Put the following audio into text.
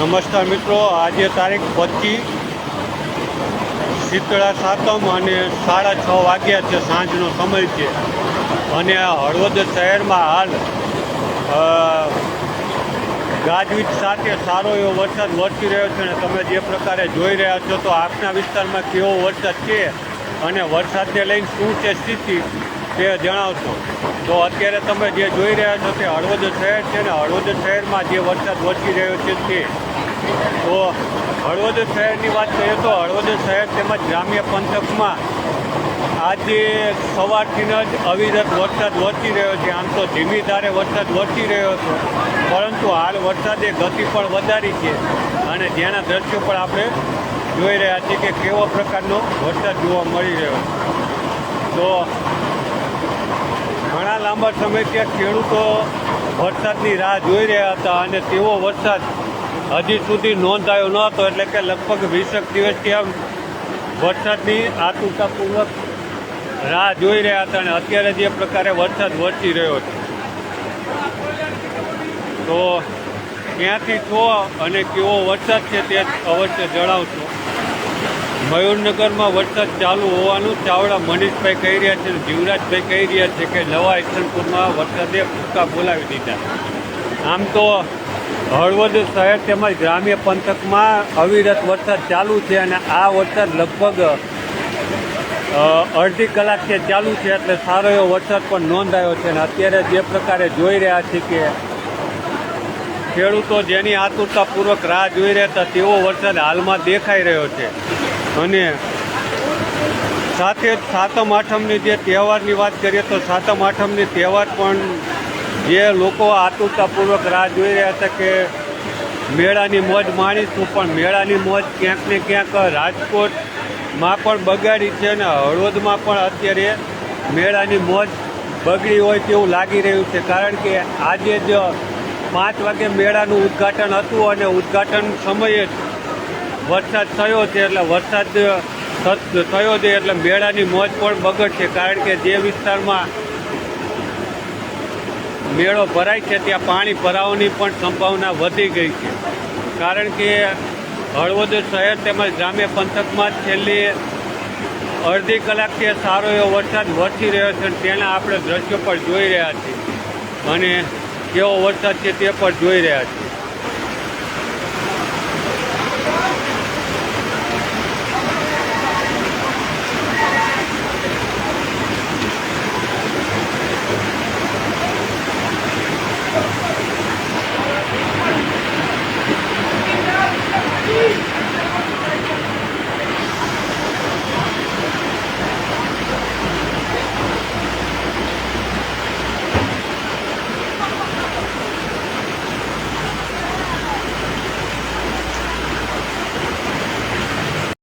નમસ્કાર મિત્રો, આજે તારીખ પચીસ શીતળા સાતમ અને સાડા છ વાગ્યા છે સાંજનો સમય છે. અને હળવદ શહેરમાં હાલ ગાજવીજ સાથે સારો એવો વરસાદ વરસી રહ્યો છે અને તમે જે પ્રકારે જોઈ રહ્યા છો તો આપના વિસ્તારમાં કેવો વરસાદ છે અને વરસાદને લઈને શું છે સ્થિતિ તે જણાવશો. તો અત્યારે તમે જે જોઈ રહ્યા છો તે હળવદ શહેર છે ને હળવદ શહેરમાં જે વરસાદ વરસી રહ્યો છે તે તો હળવદ શહેરની વાત કરીએ તો હળવદ શહેર તેમજ ગ્રામ્ય પંથકમાં આજે સવારથી જ અવિરત વરસાદ વરસી રહ્યો છે. આમ તો ધીમી ધારે વરસાદ વરસી રહ્યો હતો પરંતુ હાલ વરસાદે ગતિ પણ વધારી છે. અને જેના દ્રશ્યો પણ આપણે જોઈ રહ્યા છીએ કે કેવો પ્રકારનો વરસાદ જોવા મળી રહ્યો છે. તો ઘણા લાંબા સમયથી ખેડૂતો વરસાદની રાહ જોઈ રહ્યા હતા અને તેવો વરસાદ હજી સુધી નોંધાયો ન હતો, એટલે કે લગભગ વીસેક દિવસથી આમ વરસાદની આતુરતાપૂર્વક રાહ જોઈ રહ્યા હતા અને અત્યારે જે પ્રકારે વરસાદ વરસી રહ્યો છે. તો ક્યાંથી છો અને કેવો વરસાદ છે તે અવશ્ય જણાવશો. મયુરનગરમાં વરસાદ ચાલુ હોવાનું ચાવડા મનીષભાઈ કહી રહ્યા છે જીવરાજભાઈ કહી રહ્યા છે કે નવા ઈસનપુરમાં વરસાદે ભૂકા બોલાવી દીધા. આમ તો હળવદ શહેર તેમજ ગ્રામ્ય પંથકમાં અવિરત વરસાદ ચાલુ છે અને આ વરસાદ લગભગ અડધી અડધી કલાકથી ચાલુ છે એટલે સારો એવો વરસાદ પણ નોંધાયો છે અને અત્યારે જે પ્રકારે જોઈ રહ્યા છીએ કે ખેડૂતો જેની આતુરતાપૂર્વક રાહ જોઈ રહ્યા હતા, તેવો વરસાદ હાલમાં દેખાઈ રહ્યો છે. અને સાથે સાતમ આઠમની જે તહેવારની વાત કરીએ તો સાતમ આઠમની તહેવાર પણ જે લોકો આતુરતાપૂર્વક રાહ જોઈ રહ્યા હતા કે મેળાની મોજ માણીશું, પણ મેળાની મોજ ક્યાંક ને ક્યાંક રાજકોટમાં પણ બગાડી છે અને હળવદમાં પણ અત્યારે મેળાની મોજ બગડી હોય તેવું લાગી રહ્યું છે. કારણ કે આજે જ પાંચ વાગે મેળાનું ઉદ્ઘાટન હતું અને ઉદ્ઘાટન સમયે જ વરસાદ થયો છે, એટલે વરસાદ થયો છે, એટલે મેળાની મોજ પણ બગડશે. કારણ કે જે વિસ્તારમાં મેળો ભરાય છે, ત્યાં પાણી ભરાવાની પણ સંભાવના વધી ગઈ છે. કારણ કે હળવદ શહેર તેમજ ગ્રામ્ય પંથકમાં છેલ્લી અડધી કલાકથી સારો એવો વરસાદ વરસી રહ્યો છે તેના આપણે દ્રશ્યો પણ જોઈ રહ્યા છીએ. અને કેવો વરસાદ છે તે પણ જોઈ રહ્યા છીએ.